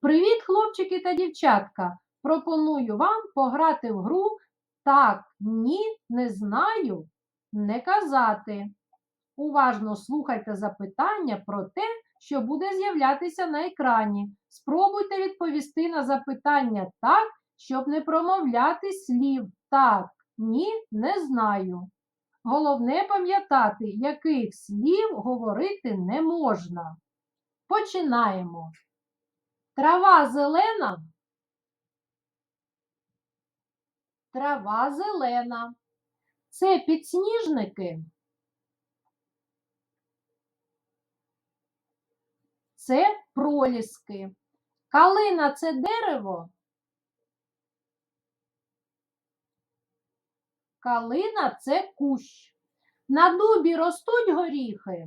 Привіт, хлопчики та дівчатка! Пропоную вам пограти в гру так, ні, не знаю, не казати. Уважно слухайте запитання про те, що буде з'являтися на екрані. Спробуйте відповісти на запитання так, щоб не промовляти слів так, ні, не знаю. Головне пам'ятати, яких слів говорити не можна. Починаємо. Трава зелена. Трава зелена. Це підсніжники. Це проліски. Калина це дерево. Калина це кущ. На дубі ростуть горіхи.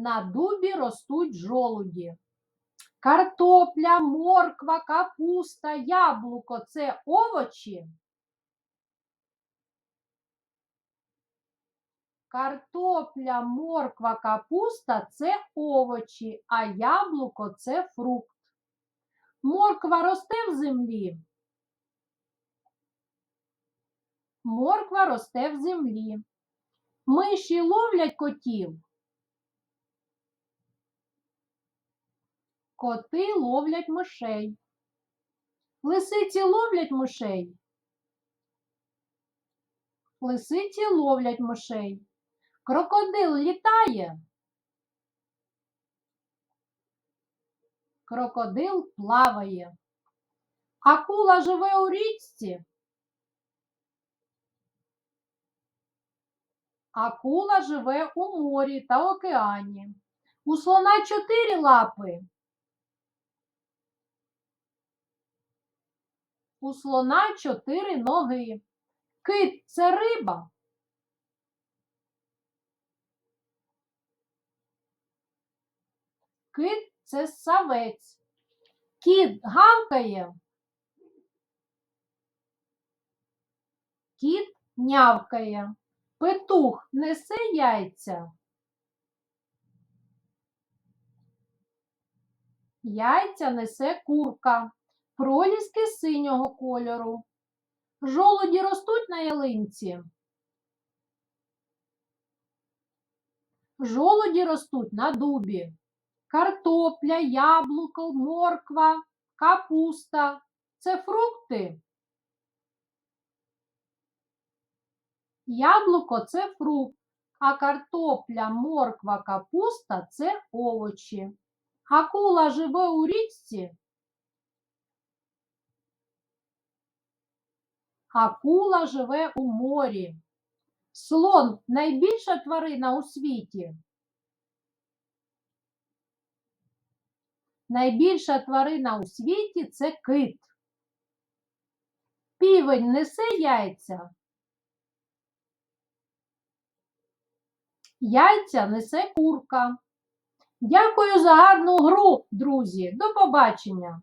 На дубі ростуть жолуді. Картопля, морква, капуста, яблуко це овочі. Картопля, морква, капуста це овочі, а яблуко це фрукт. Морква росте в землі. Морква росте в землі. Миші ловлять котів. Коти ловлять мишей. Лисиці ловлять мишей. Лисиці ловлять мишей. Крокодил літає. Крокодил плаває. Акула живе у річці. Акула живе у морі та океані. У слона чотири лапи. У слона чотири ноги. Кит це риба. Кит це савець. Кіт гавкає. Кіт нявкає. Петух несе яйця. Яйця несе курка. Проліски синього кольору. Жолуді ростуть на ялинці. Жолуді ростуть на дубі. Картопля, яблуко, морква, капуста це фрукти. Яблуко це фрукт, а картопля, морква, капуста це овочі. Акула живе у річці. Акула живе у морі. Слон найбільша тварина у світі. Найбільша тварина у світі це кит. Півень несе яйця. Яйця несе курка. Дякую за гарну гру, друзі. До побачення!